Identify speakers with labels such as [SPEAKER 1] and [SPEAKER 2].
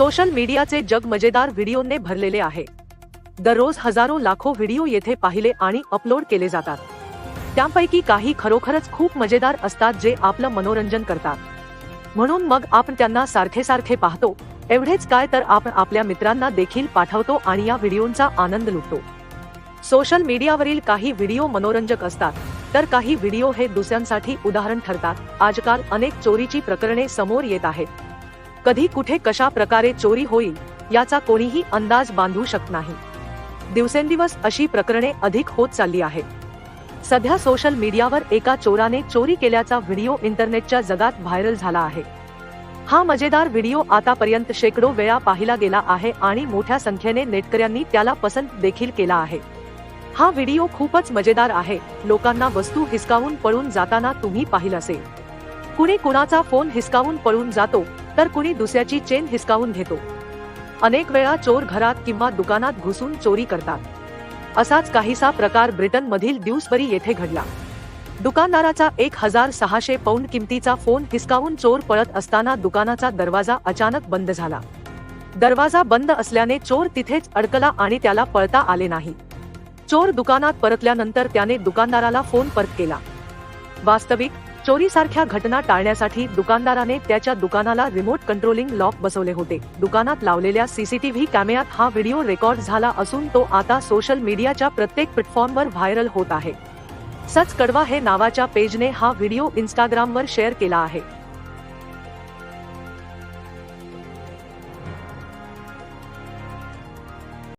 [SPEAKER 1] Social मीडियाचे जग मजेदार व्हिडिओने भरलेले आहे. दररोज हजारो लाखो व्हिडिओ येथे पाहिले आणि अपलोड केले जातात. त्यापैकी काही खरोखरच खूप मजेदार असतात जे आपलं मनोरंजन करतात. म्हणून मग आपण त्यांना सारखे सारखे पाहतो एवढेच काय तर आपण आपल्या मित्रांना देखील पाठवतो आणि या व्हिडिओंचा आनंद लुटतो. सोशल मीडियावरील काही व्हिडिओ मनोरंजक असतात तर काही व्हिडिओ हे दुसऱ्यांसाठी उदाहरण ठरतात. आजकाल अनेक चोरीची प्रकरणे समोर येत आहेत. कधी कुठे कशा प्रकारे चोरी होईल याचा कोणीही अंदाज बांधू शकत नाही. दिवसेंदिवस अशी प्रकरणे अधिक होत चालली आहेत. सध्या सोशल मीडियावर एका चोराने चोरी केल्याचा व्हिडिओ इंटरनेटच्या जगात व्हायरल झाला आहे. हा मजेदार व्हिडिओ आतापर्यंत शेकडो वेळा पाहिला गेला आहे आणि मोठ्या संख्येने नेटकऱ्यांनी त्याला पसंत देखील केला आहे. हा व्हिडिओ खूपच मजेदार आहे लोकांना वस्तू हिसकावून पळून जाताना तुम्ही पाहिलं असेल. कुणी कुणाचा फोन हिसकावून पळून जातो तर कुणी दुसऱ्याची चेन हिसकावून घेतो. अनेक वेळा चोर घरात किंवा दुकानात घुसून चोरी करतात. असाच काहीसा प्रकार ब्रिटनमधील ड्यूसबरी येथे घडला. दुकानदाराचा एक हजार सहाशे पौंड किमतीचा फोन हिसकावून चोर पळत असताना दुकानाचा दरवाजा अचानक बंद झाला. दरवाजा बंद असल्याने चोर तिथेच अडकला आणि त्याला पळता आले नाही. चोर दुकानात परतल्यानंतर त्याने दुकानदाराला फोन परत केला. वास्तविक चोरीसारख्या घटना टाळण्यासाठी दुकानदाराने त्याच्या दुकानाला रिमोट कंट्रोलिंग लॉक बसवले होते. दुकानात लावलेल्या सीसीटीव्ही कॅमेऱ्यात हा व्हिडिओ रेकॉर्ड झाला असून तो आता सोशल मीडियाच्या प्रत्येक प्लॅटफॉर्मवर व्हायरल होत आहे. सच कडवा हे नावाच्या पेजने हा व्हिडिओ इंस्टाग्रामवर शेअर केला आहे.